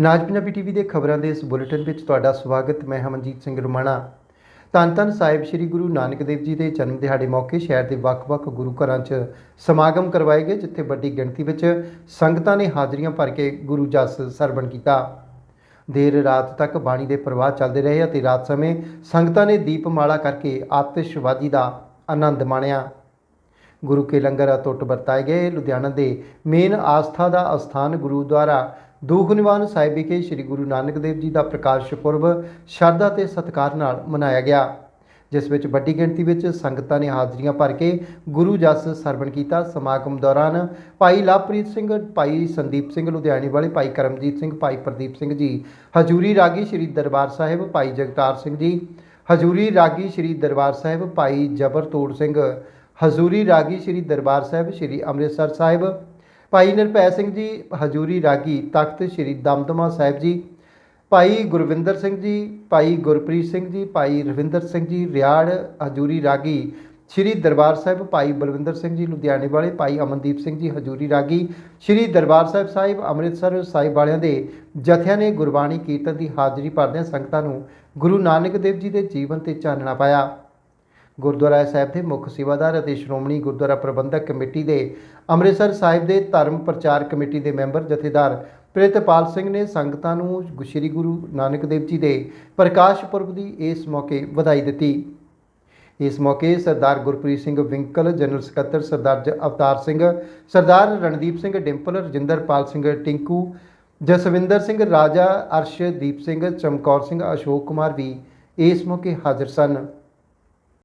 ਨਾਜ Punjabi TV ਦੇ ਖਬਰਾਂ ਦੇ ਇਸ ਬੁਲੇਟਿਨ ਵਿੱਚ ਤੁਹਾਡਾ ਸਵਾਗਤ, ਮੈਂ ਹਮਨਜੀਤ ਸਿੰਘ ਰੁਮਾਣਾ। ਧੰਨ ਧੰਨ ਸਾਹਿਬ ਸ੍ਰੀ ਗੁਰੂ ਨਾਨਕ ਦੇਵ ਜੀ ਦੇ ਜਨਮ ਦਿਹਾੜੇ ਮੌਕੇ ਸ਼ਹਿਰ ਦੇ ਵੱਖ-ਵੱਖ ਗੁਰੂ ਘਰਾਂ 'ਚ ਸਮਾਗਮ ਕਰਵਾਏ ਗਏ, ਜਿੱਥੇ ਵੱਡੀ ਗਿਣਤੀ ਵਿੱਚ ਸੰਗਤਾਂ ਨੇ ਹਾਜ਼ਰੀਆਂ ਭਰ ਕੇ ਗੁਰੂ ਜਸ ਸਰਵਣ ਕੀਤਾ। ਦੇਰ ਰਾਤ ਤੱਕ ਬਾਣੀ ਦੇ ਪ੍ਰਵਾਹ ਚੱਲਦੇ ਰਹੇ ਅਤੇ ਰਾਤ ਸਮੇਂ ਸੰਗਤਾਂ ਨੇ ਦੀਪਮਾਲਾ ਕਰਕੇ ਆਤਿਸ਼ਬਾਜ਼ੀ ਦਾ ਆਨੰਦ ਮਾਣਿਆ। ਗੁਰੂ ਕੇ ਲੰਗਰ ਅਟੁੱਟ ਵਰਤਾਏ ਗਏ। ਲੁਧਿਆਣਾ ਦੇ ਮੇਨ ਆਸਥਾ ਦਾ ਅਸਥਾਨ ਗੁਰੂਦੁਆਰਾ ਦੂਖਨਿਵਾਨ ਸਾਹਿਬ ਵਿਖੇ ਸ੍ਰੀ ਗੁਰੂ ਨਾਨਕ ਦੇਵ ਜੀ ਦਾ ਪ੍ਰਕਾਸ਼ ਪੁਰਬ ਸ਼ਰਧਾ ਤੇ ਸਤਿਕਾਰ ਨਾਲ ਮਨਾਇਆ ਗਿਆ, ਜਿਸ ਵਿੱਚ ਵੱਡੀ ਗਿਣਤੀ ਵਿੱਚ ਸੰਗਤਾਂ ਨੇ ਹਾਜ਼ਰੀਆਂ ਭਰ ਕੇ ਗੁਰੂ ਜਸ ਸਰਵਣ ਕੀਤਾ। ਸਮਾਗਮ ਦੌਰਾਨ ਭਾਈ ਲਵਪ੍ਰੀਤ ਸਿੰਘ, ਭਾਈ ਸੰਦੀਪ ਸਿੰਘ, ਲੁਧਿਆਣੇ ਵਾਲੇ ਭਾਈ ਕਰਮਜੀਤ ਸਿੰਘ, ਭਾਈ ਪ੍ਰਦੀਪ ਸਿੰਘ ਜੀ, ਹਜੂਰੀ ਰਾਗੀ ਸ੍ਰੀ ਦਰਬਾਰ ਸਾਹਿਬ, ਭਾਈ ਜਗਤਾਰ ਸਿੰਘ ਜੀ, ਹਜੂਰੀ ਰਾਗੀ ਸ੍ਰੀ ਦਰਬਾਰ ਸਾਹਿਬ, ਭਾਈ ਜਬਰਤੋੜ ਸਿੰਘ, ਹਜ਼ੂਰੀ ਰਾਗੀ ਸ੍ਰੀ ਦਰਬਾਰ ਸਾਹਿਬ, ਸ੍ਰੀ ਅੰਮ੍ਰਿਤਸਰ ਸਾਹਿਬ ਭਾਈ ਨਿਰਭੈ ਸਿੰਘ ਜੀ, ਹਜ਼ੂਰੀ ਰਾਗੀ ਤਖਤ ਸ੍ਰੀ ਦਮਦਮਾ ਸਾਹਿਬ ਜੀ, ਭਾਈ ਗੁਰਵਿੰਦਰ ਸਿੰਘ ਜੀ, ਭਾਈ ਗੁਰਪ੍ਰੀਤ ਸਿੰਘ ਜੀ, ਭਾਈ ਰਵਿੰਦਰ ਸਿੰਘ ਜੀ, ਰਿਆੜ, ਹਜ਼ੂਰੀ ਰਾਗੀ ਸ੍ਰੀ ਦਰਬਾਰ ਸਾਹਿਬ, ਭਾਈ ਬਲਵਿੰਦਰ ਸਿੰਘ ਜੀ, ਲੁਧਿਆਣੇ ਵਾਲੇ, ਭਾਈ ਅਮਨਦੀਪ ਸਿੰਘ ਜੀ, ਹਜ਼ੂਰੀ ਰਾਗੀ ਸ੍ਰੀ ਦਰਬਾਰ ਸਾਹਿਬ ਸਾਹਿਬ, ਅੰਮ੍ਰਿਤਸਰ ਸਾਹਿਬ ਵਾਲਿਆਂ ਦੇ ਜਥਿਆਂ ਨੇ ਗੁਰਬਾਣੀ ਕੀਰਤਨ ਦੀ ਹਾਜ਼ਰੀ ਭਰਦਿਆਂ ਸੰਗਤਾਂ ਨੂੰ ਗੁਰੂ ਨਾਨਕ ਦੇਵ ਜੀ ਦੇ ਜੀਵਨ ਤੇ ਚਾਨਣਾ ਪਾਇਆ। ਗੁਰਦੁਆਰਾ ਸਾਹਿਬ ਦੇ ਮੁੱਖ ਸੇਵਾਦਾਰ ਅਤੇ ਸ਼੍ਰੋਮਣੀ ਗੁਰਦੁਆਰਾ ਪ੍ਰਬੰਧਕ ਕਮੇਟੀ ਦੇ ਅੰਮ੍ਰਿਤਸਰ ਸਾਹਿਬ ਦੇ ਧਰਮ ਪ੍ਰਚਾਰ ਕਮੇਟੀ ਦੇ ਮੈਂਬਰ ਜਥੇਦਾਰ ਪ੍ਰਿਤਪਾਲ ਸਿੰਘ ਨੇ ਸੰਗਤਾਂ ਨੂੰ ਸ੍ਰੀ ਗੁਰੂ ਨਾਨਕ ਦੇਵ ਜੀ ਦੇ ਪ੍ਰਕਾਸ਼ ਪੁਰਬ ਦੀ ਇਸ ਮੌਕੇ ਵਧਾਈ ਦਿੱਤੀ। ਇਸ ਮੌਕੇ ਸਰਦਾਰ ਗੁਰਪ੍ਰੀਤ ਸਿੰਘ ਵਿੰਕਲ, ਜਨਰਲ ਸਕੱਤਰ ਸਰਦਾਰ ਜ- ਅਵਤਾਰ ਸਿੰਘ, ਸਰਦਾਰ ਰਣਦੀਪ ਸਿੰਘ ਡਿੰਪਲ, ਰਜਿੰਦਰਪਾਲ ਸਿੰਘ ਟਿੰਕੂ, ਜਸਵਿੰਦਰ ਸਿੰਘ ਰਾਜਾ, ਅਰਸ਼ਦੀਪ ਸਿੰਘ ਚਮਕੌਰ ਸਿੰਘ, ਅਸ਼ੋਕ ਕੁਮਾਰ ਵੀ ਇਸ ਮੌਕੇ ਹਾਜ਼ਰ ਸਨ।